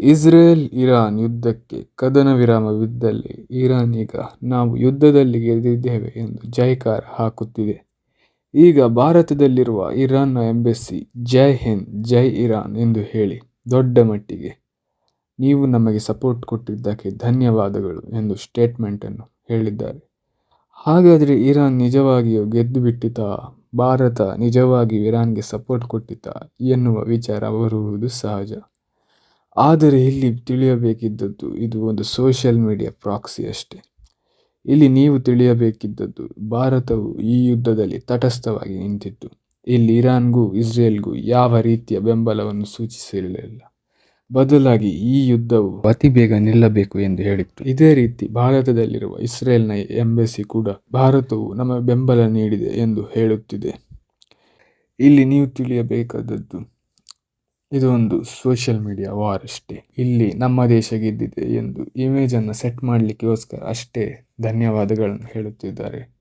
Israel Iran ಯುದ್ಧಕ್ಕೆ ಕದನ ವಿರಾಮವಿದ್ದಲ್ಲಿ Iran ಈಗ ನಾವು ಯುದ್ಧದಲ್ಲಿ ಗೆದ್ದಿದ್ದೇವೆ ಎಂದು ಜೈಕಾರ ಹಾಕುತ್ತಿದೆ. ಈಗ ಭಾರತದಲ್ಲಿರುವ ಇರಾನ್ನ ಎಂಬೆಸ್ಸಿ ಜೈ ಹಿಂದ್, ಜೈ ಇರಾನ್ ಎಂದು ಹೇಳಿ ದೊಡ್ಡ ಮಟ್ಟಿಗೆ ನೀವು ನಮಗೆ ಸಪೋರ್ಟ್ ಕೊಟ್ಟಿದ್ದಕ್ಕೆ ಧನ್ಯವಾದಗಳು ಎಂದು ಸ್ಟೇಟ್ಮೆಂಟನ್ನು ಹೇಳಿದ್ದಾರೆ. ಹಾಗಾದರೆ ಇರಾನ್ ನಿಜವಾಗಿಯೂ ಗೆದ್ದು ಬಿಟ್ಟಿತಾ ಭಾರತ ನಿಜವಾಗಿಯೂ ಇರಾನ್ಗೆ ಸಪೋರ್ಟ್ ಕೊಟ್ಟಿತಾ ಎನ್ನುವ ವಿಚಾರ ಬರುವುದು ಸಹಜ. ಆದರೆ ಇಲ್ಲಿ ತಿಳಿಯಬೇಕಿದ್ದದ್ದು ಇದು ಒಂದು ಸೋಷಿಯಲ್ ಮೀಡಿಯಾ ಪ್ರಾಕ್ಸಿ ಅಷ್ಟೇ. ಇಲ್ಲಿ ನೀವು ತಿಳಿಯಬೇಕಿದ್ದದ್ದು ಭಾರತವು ಈ ಯುದ್ಧದಲ್ಲಿ ತಟಸ್ಥವಾಗಿ ನಿಂತಿತ್ತು. ಇಲ್ಲಿ ಇರಾನ್ಗೂ ಇಸ್ರೇಲ್ಗೂ ಯಾವ ರೀತಿಯ ಬೆಂಬಲವನ್ನು ಸೂಚಿಸಿರಲಿಲ್ಲ ಬದಲಾಗಿ ಈ ಯುದ್ಧವು ಅತಿ ಬೇಗ ನಿಲ್ಲಬೇಕು ಎಂದು ಹೇಳಿತ್ತು. ಇದೇ ರೀತಿ ಭಾರತದಲ್ಲಿರುವ ಇಸ್ರೇಲ್ನ ಎಂಬೆಸಿ ಕೂಡ ಭಾರತವು ನಮ್ಮ ಬೆಂಬಲ ನೀಡಿದೆ ಎಂದು ಹೇಳುತ್ತಿದೆ. ಇಲ್ಲಿ ನೀವು ತಿಳಿಯಬೇಕಾದದ್ದು ಇದು ಒಂದು ಸೋಷಿಯಲ್ ಮೀಡಿಯಾ ವಾರ್ ಅಷ್ಟೇ. ಇಲ್ಲಿ ನಮ್ಮ ದೇಶ ಗೆದ್ದಿದೆ ಎಂದು ಇಮೇಜನ್ನು ಸೆಟ್ ಮಾಡಲಿಕ್ಕೋಸ್ಕರ ಅಷ್ಟೇ ಧನ್ಯವಾದಗಳನ್ನು ಹೇಳುತ್ತಿದ್ದಾರೆ.